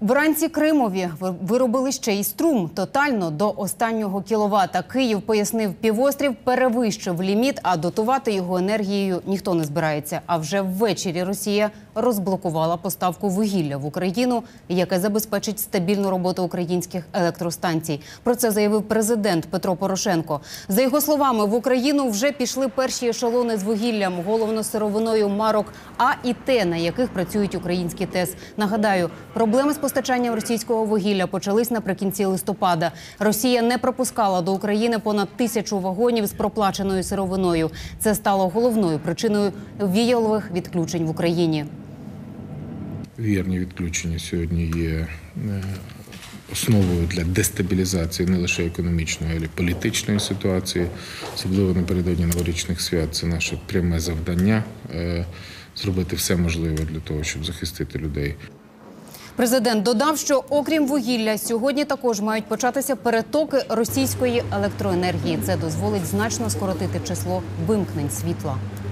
Вранці Кримові виробили ще й струм. Тотально до останнього кіловата. Київ пояснив, півострів перевищив ліміт, а дотувати його енергією ніхто не збирається. А вже ввечері Росія розблокувала поставку вугілля в Україну, яке забезпечить стабільну роботу українських електростанцій. Про це заявив президент Петро Порошенко. За його словами, в Україну вже пішли перші ешелони з вугіллям, головно сировиною марок А і Т, на яких працюють українські ТЕС. Нагадаю, проблеми з постачанням російського вугілля почались наприкінці листопада. Росія не пропускала до України понад тисячу вагонів з проплаченою сировиною. Це стало головною причиною віялових відключень в Україні. Вірні відключення сьогодні є е, основою для дестабілізації не лише економічної, але й політичної ситуації, особливо напередодні новорічних свят. Це наше пряме завдання е, зробити все можливе для того, щоб захистити людей. Президент додав, що окрім вугілля, сьогодні також мають початися перетоки російської електроенергії. Це дозволить значно скоротити число вимкнень світла.